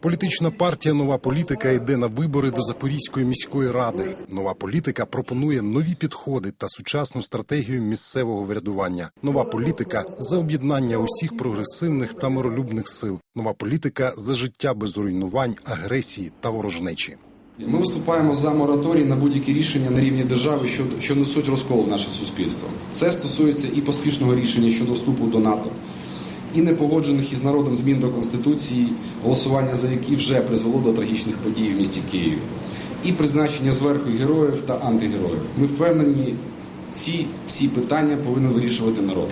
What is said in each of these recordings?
Політична партія Нова політика йде на вибори до Запорізької міської ради. Нова політика пропонує нові підходи та сучасну стратегію місцевого врядування. Нова політика за об'єднання усіх прогресивних та миролюбних сил. Нова політика за життя без руйнувань, агресії та ворожнечі. Ми виступаємо за мораторій на будь-які рішення на рівні держави, що, що несуть розкол в наше суспільство. Це стосується і поспішного рішення щодо вступу до НАТО, і непогоджених із народом змін до конституції, голосування за які вже призвело до трагічних подій в місті Києві, і призначення зверху героїв та антигероїв. Ми впевнені, ці всі питання повинен вирішувати народ.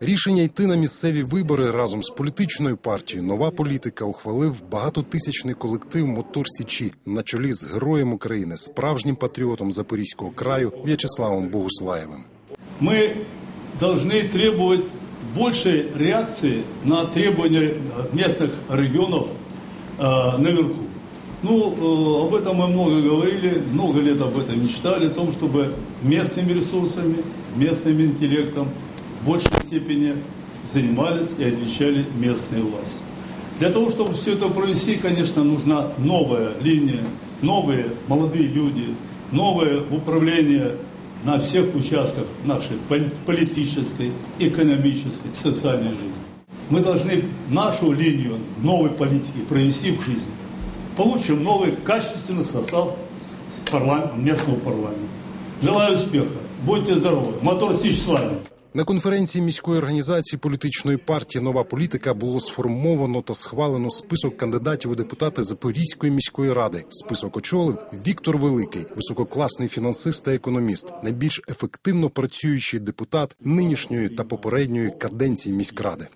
Рішення йти на місцеві вибори разом з політичною партією Нова політика ухвалив багатотисячний колектив Мотор Січі на чолі з героєм України, справжнім патріотом Запорізького краю В'ячеславом Богуслаєвим. мы должны требовать большей реакции на требования местных регионов э, наверху. Ну, э, об этом мы много говорили, много лет об этом мечтали, о том, чтобы местными ресурсами, местным интеллектом в большей степени занимались и отвечали местные власти. Для того, чтобы все это провести, конечно, нужна новая линия, новые молодые люди, новое управление на всех участках нашей пол- политической, экономической, социальной жизни. Мы должны нашу линию новой политики провести в жизнь. Получим новый качественный состав парламента, местного парламента. Желаю успеха. Будьте здоровы. Мотор Сич с вами. На конференції міської організації політичної партії Нова політика було сформовано та схвалено список кандидатів у депутати Запорізької міської ради. Список очолив Віктор Великий, висококласний фінансист та економіст, найбільш ефективно працюючий депутат нинішньої та попередньої каденції міськради.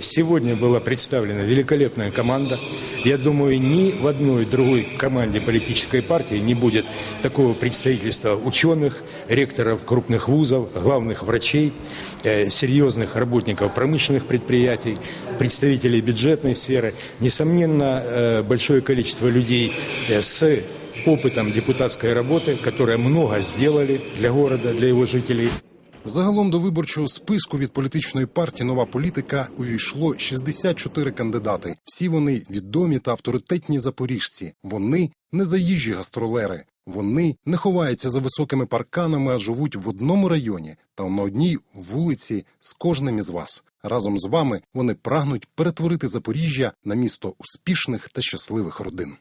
Сегодня была представлена великолепная команда. Я думаю, ни в одной другой команде политической партии не будет такого представительства ученых, ректоров крупных вузов, главных врачей, э, серьезных работников промышленных предприятий, представителей бюджетной сферы. Несомненно, э, большое количество людей э, с опытом депутатской работы, которые много сделали для города, для его жителей. Загалом до виборчого списку від політичної партії Нова політика увійшло 64 кандидати. Всі вони відомі та авторитетні запоріжці. Вони не заїжджі гастролери. Вони не ховаються за високими парканами, а живуть в одному районі та на одній вулиці з кожним із вас. Разом з вами вони прагнуть перетворити Запоріжжя на місто успішних та щасливих родин.